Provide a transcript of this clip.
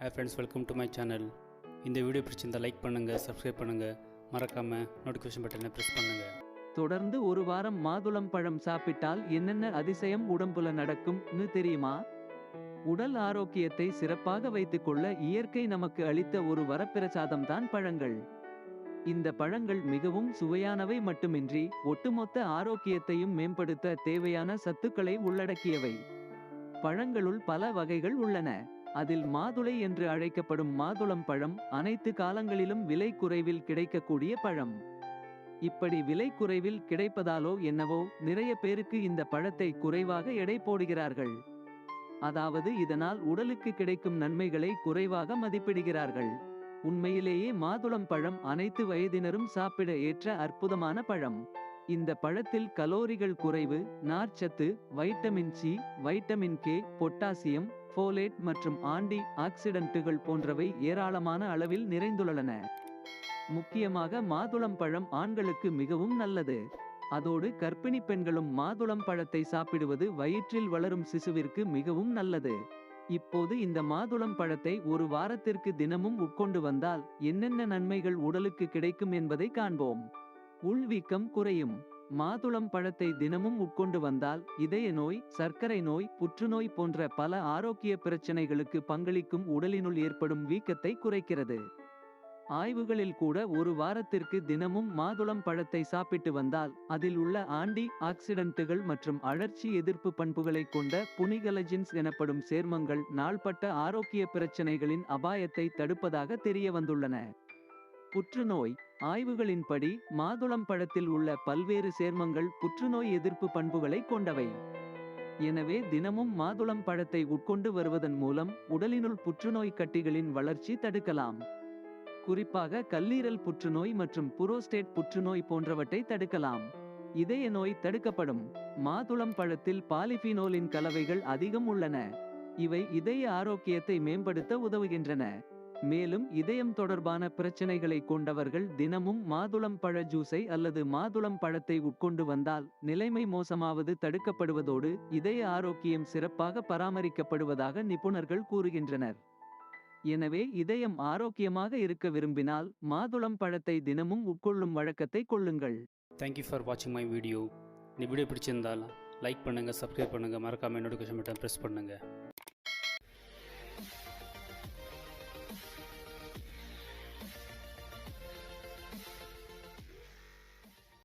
Hey friends welcome to my channel இந்த video பிடிச்சிருந்தால் like பண்ணுங்கள் சப்ஸ்கிரைப் பண்ணுங்கள் மறக்காமல் நோட்டிஃபிகேஷன் பட்டனை ப்ரெஸ் பண்ணுங்கள் தொடர்ந்து ஒரு வாரம் மாதுளம் பழம் சாப்பிட்டால் என்னென்ன அதிசயம் உடம்புல நடக்கும்னு தெரியுமா? உடல் ஆரோக்கியத்தை சிறப்பாக வைத்துக்கொள்ள இயற்கை நமக்கு அளித்த ஒரு வரப்பிரசாதம் தான் பழங்கள். இந்த பழங்கள் மிகவும் சுவையானவை மட்டுமின்றி ஒட்டுமொத்த ஆரோக்கியத்தையும் மேம்படுத்த தேவையான சத்துக்களை உள்ளடக்கியவை. பழங்களுள் பல வகைகள் உள்ளன. அதில் மாதுளை என்று அழைக்கப்படும் மாதுளம் பழம் அனைத்து காலங்களிலும் விலை குறைவில் கிடைக்கக்கூடிய பழம். இப்படி விலை குறைவில் கிடைப்பதாலோ என்னவோ நிறைய பேருக்கு இந்த பழத்தை குறைவாக எடை போடுகிறார்கள். அதாவது இதனால் உடலுக்கு கிடைக்கும் நன்மைகளை குறைவாக மதிப்பிடுகிறார்கள். உண்மையிலேயே மாதுளம் பழம் அனைத்து வயதினரும் சாப்பிட ஏற்ற அற்புதமான பழம். இந்த பழத்தில் கலோரிகள் குறைவு நார்ச்சத்து vitamin C vitamin K potassium folate மற்றும் ஆண்டி ஆக்சிடென்ட்டுகள் போன்றவை ஏராளமான அளவில் நிறைந்துள்ளன. முக்கியமாக மாதுளம் பழம் ஆண்களுக்கு மிகவும் நல்லது. அதோடு கர்ப்பிணி பெண்களும் மாதுளம் பழத்தை சாப்பிடுவது வயிற்றில் வளரும் சிசுவிற்கு மிகவும் நல்லது. இப்போது இந்த மாதுளம் பழத்தை ஒரு வாரத்திற்கு தினமும் உட்கொண்டு வந்தால் என்னென்ன நன்மைகள் உடலுக்கு கிடைக்கும் என்பதை காண்போம். உள்வீக்கம் குறையும். மாதுளம் பழத்தை தினமும் உட்கொண்டு வந்தால் இதய நோய் சர்க்கரை நோய் புற்றுநோய் போன்ற பல ஆரோக்கிய பிரச்சனைகளுக்கு பங்களிக்கும் உடலினுள் ஏற்படும் வீக்கத்தை குறைக்கிறது. ஆய்வுகளில் கூட ஒரு வாரத்திற்கு தினமும் மாதுளம் பழத்தை சாப்பிட்டு வந்தால் அதில் உள்ள ஆண்டி ஆக்சிடென்ட்டுகள் மற்றும் அழற்சி எதிர்ப்பு பண்புகளை கொண்ட புனிகலஜின்ஸ் எனப்படும் சேர்மங்கள் நாள்பட்ட ஆரோக்கிய பிரச்சனைகளின் அபாயத்தை தடுப்பதாக தெரிய வந்துள்ளன புற்றுநோய். ஆய்வுகளின்படி மாதுளம் பழத்தில் உள்ள பல்வேறு சேர்மங்கள் புற்றுநோய் எதிர்ப்பு பண்புகளை கொண்டவை. எனவே தினமும் மாதுளம் பழத்தை உட்கொண்டு வருவதன் மூலம் உடலினுள் புற்றுநோய் கட்டிகளின் வளர்ச்சி தடுக்கலாம். குறிப்பாக கல்லீரல் புற்றுநோய் மற்றும் புரோஸ்டேட் புற்றுநோய் போன்றவற்றை தடுக்கலாம். இதய நோய் தடுக்கப்படும். மாதுளம் பழத்தில் பாலிஃபினோலின் கலவைகள் அதிகம் உள்ளன. இவை இதய ஆரோக்கியத்தை மேம்படுத்த உதவுகின்றன. மேலும் இதயம் தொடர்பான பிரச்சனைகளை கொண்டவர்கள் தினமும் மாதுளம் பழ ஜூஸை அல்லது மாதுளம் பழத்தை உட்கொண்டு வந்தால் நிலைமை மோசமாவது தடுக்கப்படுவதோடு இதய ஆரோக்கியம் சிறப்பாக பராமரிக்கப்படுவதாக நிபுணர்கள் கூறுகின்றனர். எனவே இதயம் ஆரோக்கியமாக இருக்க விரும்பினால் மாதுளம் பழத்தை தினமும் உட்கொள்ளும் வழக்கத்தை கொள்ளுங்கள். தேங்க்யூ ஃபார் வாட்சிங் மை வீடியோ இந்த வீடியோ பிடிச்சிருந்தால் லைக் பண்ணுங்கள் சப்ஸ்கிரைப் பண்ணுங்கள் மறக்காமல் நோட்டிஃபிகேஷன் பட்டன் ப்ரெஸ் பண்ணுங்கள்